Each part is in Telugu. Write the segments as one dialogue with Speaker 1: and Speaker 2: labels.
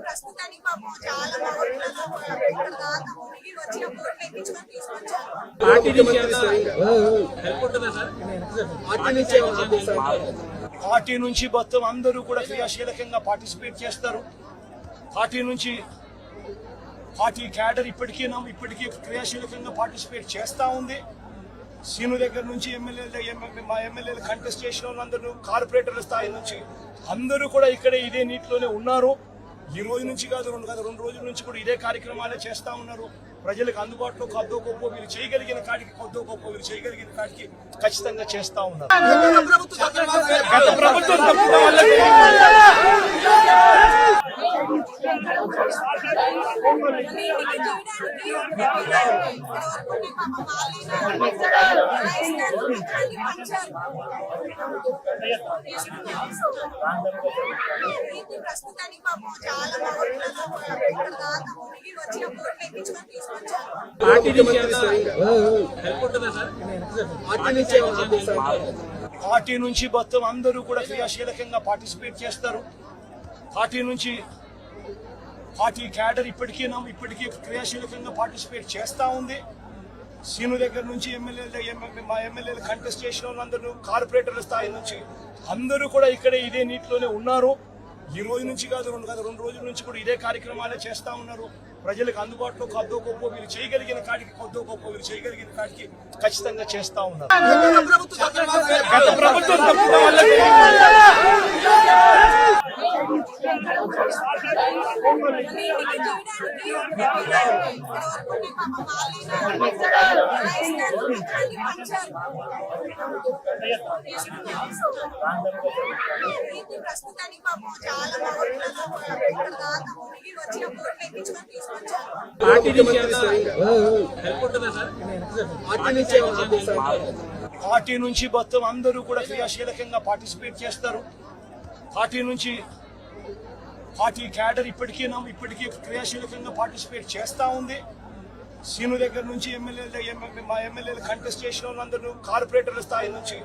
Speaker 1: ప్రస్తుతానికి పాపం చాలా బాగుంటుంది వచ్చిన ఎక్కించుకొని తీసుకొచ్చారు
Speaker 2: పార్టీ నుంచి పార్టీ నుంచి
Speaker 3: మొత్తం అందరూ కూడా క్రియాశీలకంగా పార్టిసిపేట్ చేస్తారు. పార్టీ నుంచి పార్టీ క్యాడర్ ఇప్పటికీ ఇప్పటికీ క్రియాశీలకంగా పార్టిసిపేట్ చేస్తూ ఉంది. సీను దగ్గర నుంచి ఎమ్మెల్యే మా ఎమ్మెల్యేలు కంటెస్ట్ చేసిన వాళ్ళందరూ కార్పొరేటర్ల స్థాయి నుంచి అందరూ కూడా ఇక్కడే ఇదే నీటిలోనే ఉన్నారు. ఈ రోజు నుంచి కాదు రెండు కాదు రెండు రోజుల నుంచి కూడా ఇదే కార్యక్రమాలే చేస్తూ ఉన్నారు. ప్రజలకు అందుబాటులో కొద్దో గొప్ప వీళ్ళు చేయగలిగిన కాడికి కొద్దో గొప్ప వీళ్ళు చేయగలిగిన కాడికి ఖచ్చితంగా చేస్తూ ఉన్నారు గత ప్రభుత్వం తప్పుగా వాళ్ళకి
Speaker 1: ప్రస్తుతానికి పాపం చాలా బాగుంటుంది వచ్చిన ఎక్కించుకొని తీసుకొచ్చారు
Speaker 2: పార్టీ నుంచి పార్టీ నుంచి
Speaker 3: మొత్తం అందరూ కూడా క్రియాశీలకంగా పార్టిసిపేట్ చేస్తారు. పార్టీ నుంచి పార్టీ క్యాడర్ ఇప్పటికీ ఇప్పటికీ క్రియాశీలకంగా పార్టిసిపేట్ చేస్తా ఉంది. సీను దగ్గర నుంచి ఎమ్మెల్యేలు మా ఎమ్మెల్యేలు కంటెస్ట్ చేసిన వాళ్ళందరూ కార్పొరేటర్ల స్థాయి నుంచి అందరూ కూడా ఇక్కడే ఇదే నీటిలోనే ఉన్నారు. ఈ రోజు నుంచి కాదు రెండు కాదు రెండు రోజుల నుంచి కూడా ఇదే కార్యక్రమాలే చేస్తా ఉన్నారు. ప్రజలకు అందుబాటులో కొద్దో గొప్ప వీళ్ళు చేయగలిగిన కాడికి కొద్దో గొప్ప వీళ్ళు చేయగలిగిన కాడికి ఖచ్చితంగా చేస్తా ఉన్నారు. గత ప్రభుత్వం
Speaker 1: ప్రస్తుతానికి పాపం చాలా బాగుంటుంది వచ్చిన ఎక్కించుకొని తీసుకొచ్చారు
Speaker 2: పార్టీ నుంచి పార్టీ నుంచి
Speaker 3: మొత్తం అందరూ కూడా క్రియాశీలకంగా పార్టిసిపేట్ చేస్తారు. పార్టీ నుంచి పార్టీ క్యాడర్ ఇప్పటికీ ఇప్పటికీ క్రియాశీలకంగా పార్టిసిపేట్ చేస్తూ ఉంది. సీను దగ్గర నుంచి ఎమ్మెల్యేలు మా ఎమ్మెల్యేలు కంటెస్ట్ చేసిన వాళ్ళందరూ కార్పొరేటర్ల స్థాయి నుంచి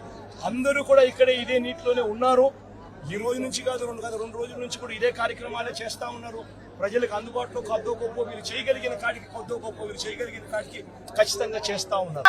Speaker 3: అందరూ కూడా ఇక్కడే ఇదే నీటిలోనే ఉన్నారు. ఈ రోజు నుంచి కాదు రెండు కాదు రెండు రోజుల నుంచి కూడా ఇదే కార్యక్రమాలే చేస్తూ ఉన్నారు. ప్రజలకు అందుబాటులో కొద్దో గొప్ప వీళ్ళు చేయగలిగిన కాడికి కొద్దో గొప్ప వీళ్ళు చేయగలిగిన కాడికి ఖచ్చితంగా చేస్తూ ఉన్నారు.